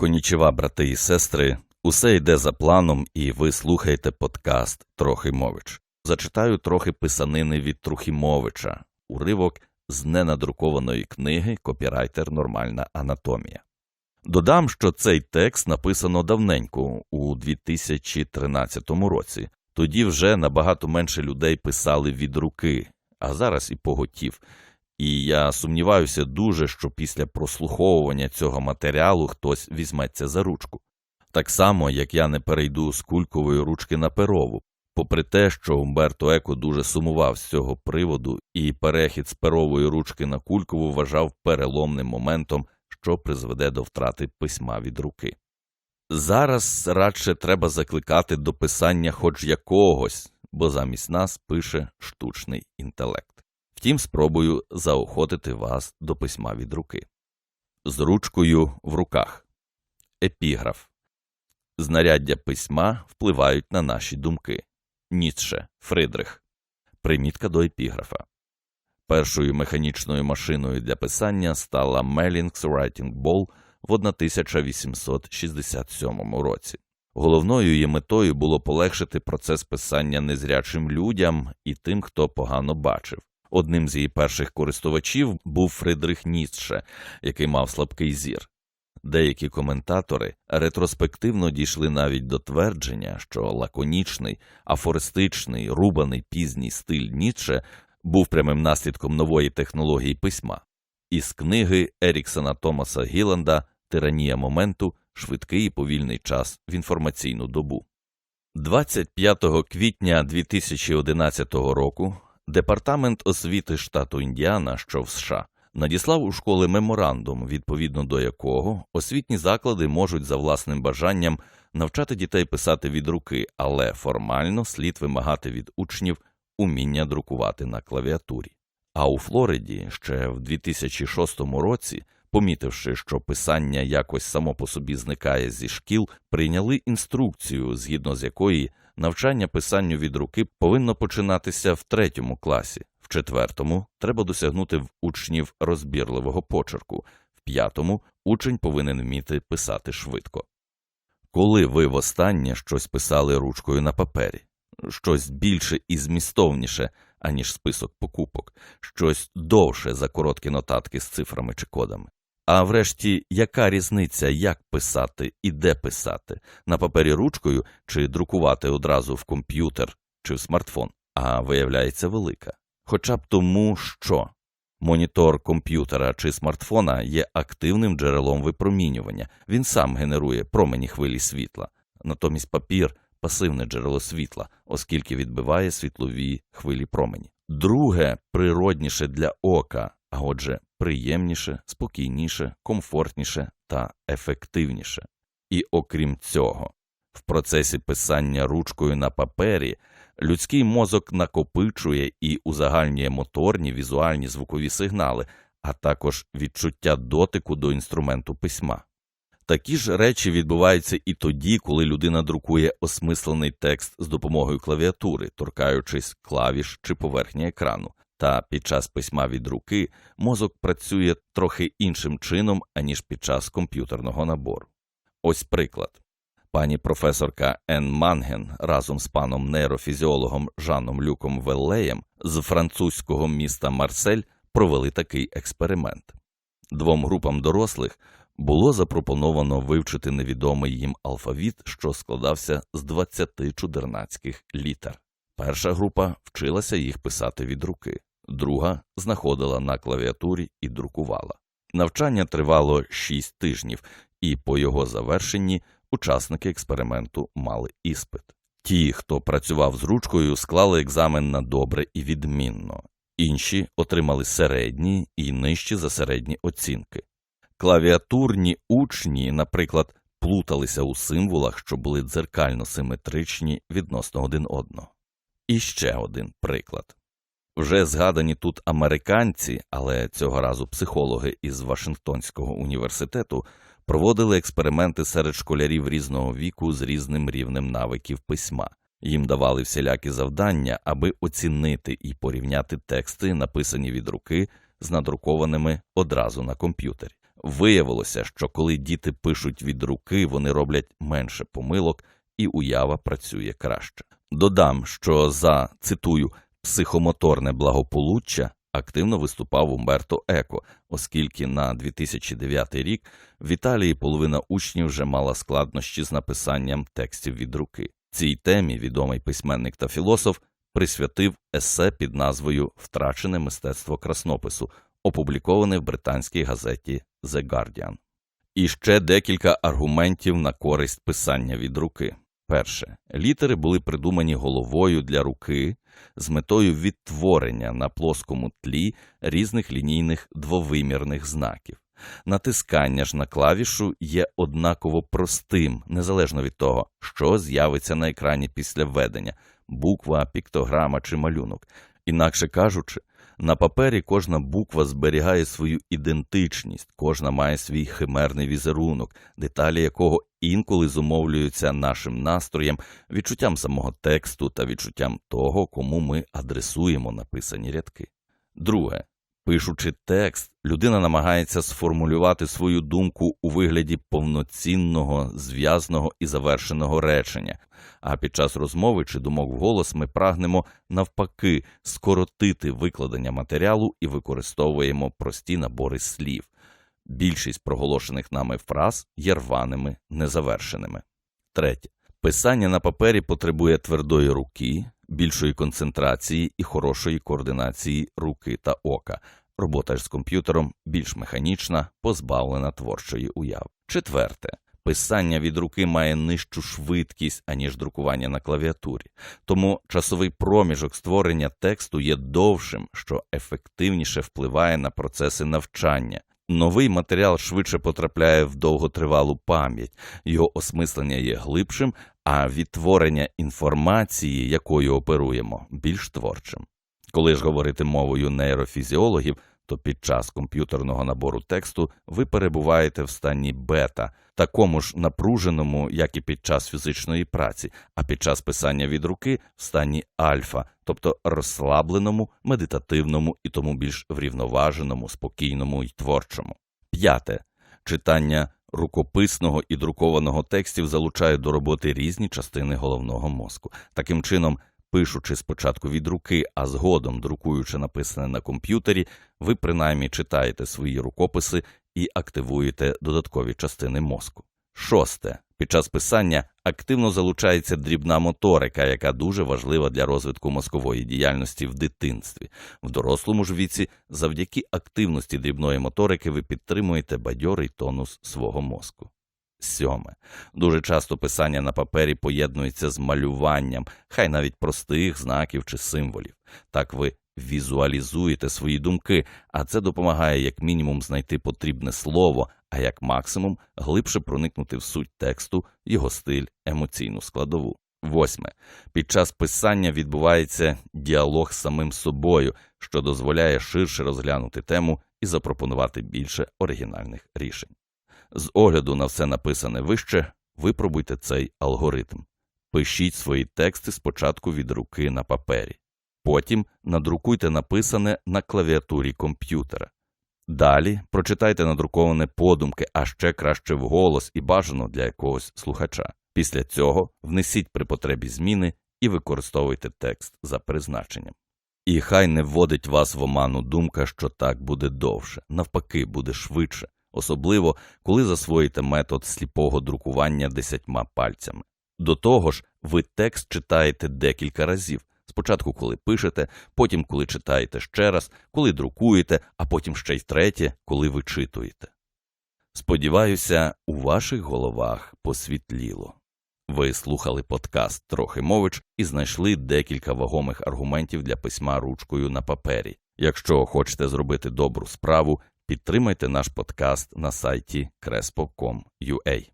Конічева, брати і сестри, усе йде за планом, і ви слухаєте подкаст Трохимович. Зачитаю трохи писанини від Трухімовича, уривок з ненадрукованої книги Копірайтер Нормальна анатомія. Додам, що цей текст написано давненько, у 2013 році. Тоді вже набагато менше людей писали від руки, а зараз і поготів. І я сумніваюся дуже, що після прослуховування цього матеріалу хтось візьметься за ручку. Так само, як я не перейду з кулькової ручки на перову, попри те, що Умберто Еко дуже сумував з цього приводу, і перехід з перової ручки на кулькову вважав переломним моментом, що призведе до втрати письма від руки. Зараз радше треба закликати до писання хоч якогось, бо замість нас пише штучний інтелект. Втім, спробую заохотити вас до письма від руки. З ручкою в руках. Епіграф. Знаряддя письма впливають на наші думки. Ніцше Фридрих. Примітка до епіграфа. Першою механічною машиною для писання стала Mellings Writing Ball в 1867 році. Головною її метою було полегшити процес писання незрячим людям і тим, хто погано бачив. Одним з її перших користувачів був Фридрих Ніцше, який мав слабкий зір. Деякі коментатори ретроспективно дійшли навіть до твердження, що лаконічний, афористичний, рубаний пізній стиль Ніцше був прямим наслідком нової технології письма. Із книги Еріксона Томаса Гіланда Тиранія моменту швидкий і повільний час в інформаційну добу. 25 квітня 2011 року Департамент освіти штату Індіана, що в США, надіслав у школи меморандум, відповідно до якого освітні заклади можуть за власним бажанням навчати дітей писати від руки, але формально слід вимагати від учнів уміння друкувати на клавіатурі. А у Флориді ще в 2006 році, помітивши, що писання якось само по собі зникає зі шкіл, прийняли інструкцію, згідно з якої навчання писанню від руки повинно починатися в третьому класі, в четвертому треба досягнути в учнів розбірливого почерку, в п'ятому учень повинен вміти писати швидко. Коли ви востаннє щось писали ручкою на папері, щось більше і змістовніше, аніж список покупок, щось довше за короткі нотатки з цифрами чи кодами. А врешті, яка різниця, як писати і де писати, на папері ручкою чи друкувати одразу в комп'ютер чи в смартфон, а виявляється велика. Хоча б тому, що монітор комп'ютера чи смартфона є активним джерелом випромінювання, він сам генерує промені хвилі світла, натомість папір пасивне джерело світла, оскільки відбиває світлові хвилі промені. Друге, природніше для ока, а отже, приємніше, спокійніше, комфортніше та ефективніше. І окрім цього, в процесі писання ручкою на папері людський мозок накопичує і узагальнює моторні візуальні звукові сигнали, а також відчуття дотику до інструменту письма. Такі ж речі відбуваються і тоді, коли людина друкує осмислений текст з допомогою клавіатури, торкаючись клавіш чи поверхні екрану. Та під час письма від руки мозок працює трохи іншим чином, аніж під час комп'ютерного набору. Ось приклад. Пані професорка Ен Манген разом з паном нейрофізіологом Жаном Люком Веллеєм з французького міста Марсель провели такий експеримент. Двом групам дорослих було запропоновано вивчити невідомий їм алфавіт, що складався з 20 чудернацьких літер. Перша група вчилася їх писати від руки, друга знаходила на клавіатурі і друкувала. Навчання тривало 6 тижнів, і по його завершенні учасники експерименту мали іспит. Ті, хто працював з ручкою, склали екзамен на добре і відмінно, інші отримали середні і нижчі за середні оцінки. Клавіатурні учні, наприклад, плуталися у символах, що були дзеркально симетричні відносно один одного. І ще один приклад. Вже згадані тут американці, але цього разу психологи із Вашингтонського університету проводили експерименти серед школярів різного віку з різним рівнем навиків письма. Їм давали всілякі завдання, аби оцінити і порівняти тексти, написані від руки, з надрукованими одразу на комп'ютері. Виявилося, що коли діти пишуть від руки, вони роблять менше помилок, і уява працює краще. Додам, що за цитую психомоторне благополуччя активно виступав Умберто Еко, оскільки на 2009 рік в Італії половина учнів вже мала складнощі з написанням текстів від руки. Цій темі відомий письменник та філософ присвятив есе під назвою Втрачене мистецтво краснопису, опубліковане в британській газеті The Guardian. І ще декілька аргументів на користь писання від руки. Перше, літери були придумані головою для руки з метою відтворення на плоскому тлі різних лінійних двовимірних знаків. Натискання ж на клавішу є однаково простим, незалежно від того, що з'явиться на екрані після введення буква, піктограма чи малюнок. Інакше кажучи, на папері кожна буква зберігає свою ідентичність, кожна має свій химерний візерунок, деталі якого інколи зумовлюються нашим настроєм, відчуттям самого тексту та відчуттям того, кому ми адресуємо написані рядки. Друге, пишучи текст, людина намагається сформулювати свою думку у вигляді повноцінного, зв'язного і завершеного речення. А під час розмови чи думок вголос ми прагнемо навпаки скоротити викладення матеріалу і використовуємо прості набори слів. Більшість проголошених нами фраз є рваними, незавершеними. Третє. Писання на папері потребує твердої руки, більшої концентрації і хорошої координації руки та ока. Робота ж з комп'ютером більш механічна, позбавлена творчої уяви. Четверте. Писання від руки має нижчу швидкість, аніж друкування на клавіатурі, тому часовий проміжок створення тексту є довшим, що ефективніше впливає на процеси навчання. Новий матеріал швидше потрапляє в довготривалу пам'ять, його осмислення є глибшим, а відтворення інформації, якою оперуємо, більш творчим. Коли ж говорити мовою нейрофізіологів, то під час комп'ютерного набору тексту ви перебуваєте в стані бета, такому ж напруженому, як і під час фізичної праці, а під час писання від руки в стані альфа, тобто розслабленому, медитативному і тому більш врівноваженому, спокійному і творчому. П'яте читання рукописного і друкованого текстів залучає до роботи різні частини головного мозку. Таким чином, пишучи спочатку від руки, а згодом друкуючи написане на комп'ютері, ви принаймні читаєте свої рукописи і активуєте додаткові частини мозку. Шосте. Під час писання активно залучається дрібна моторика, яка дуже важлива для розвитку мозкової діяльності в дитинстві. В дорослому ж віці, завдяки активності дрібної моторики, ви підтримуєте бадьорий тонус свого мозку. Сьоме. Дуже часто писання на папері поєднується з малюванням, хай навіть простих знаків чи символів. Так ви візуалізуєте свої думки, а це допомагає як мінімум знайти потрібне слово, а як максимум глибше проникнути в суть тексту, його стиль, емоційну складову. Восьме. Під час писання відбувається діалог з самим собою, що дозволяє ширше розглянути тему і запропонувати більше оригінальних рішень. З огляду на все написане вище, випробуйте цей алгоритм. Пишіть свої тексти спочатку від руки на папері. Потім надрукуйте написане на клавіатурі комп'ютера. Далі прочитайте надруковане подумки, а ще краще вголос і бажано для якогось слухача. Після цього внесіть при потребі зміни і використовуйте текст за призначенням. І хай не вводить вас в оману думка, що так буде довше, навпаки, буде швидше, особливо коли засвоїте метод сліпого друкування десятьма пальцями. До того ж, ви текст читаєте декілька разів. Спочатку, коли пишете, потім, коли читаєте ще раз, коли друкуєте, а потім ще й третє, коли вичитуєте. Сподіваюся, у ваших головах посвітліло. Ви слухали подкаст Трохимович і знайшли декілька вагомих аргументів для письма ручкою на папері. Якщо хочете зробити добру справу, підтримайте наш подкаст на сайті crespo.com.ua.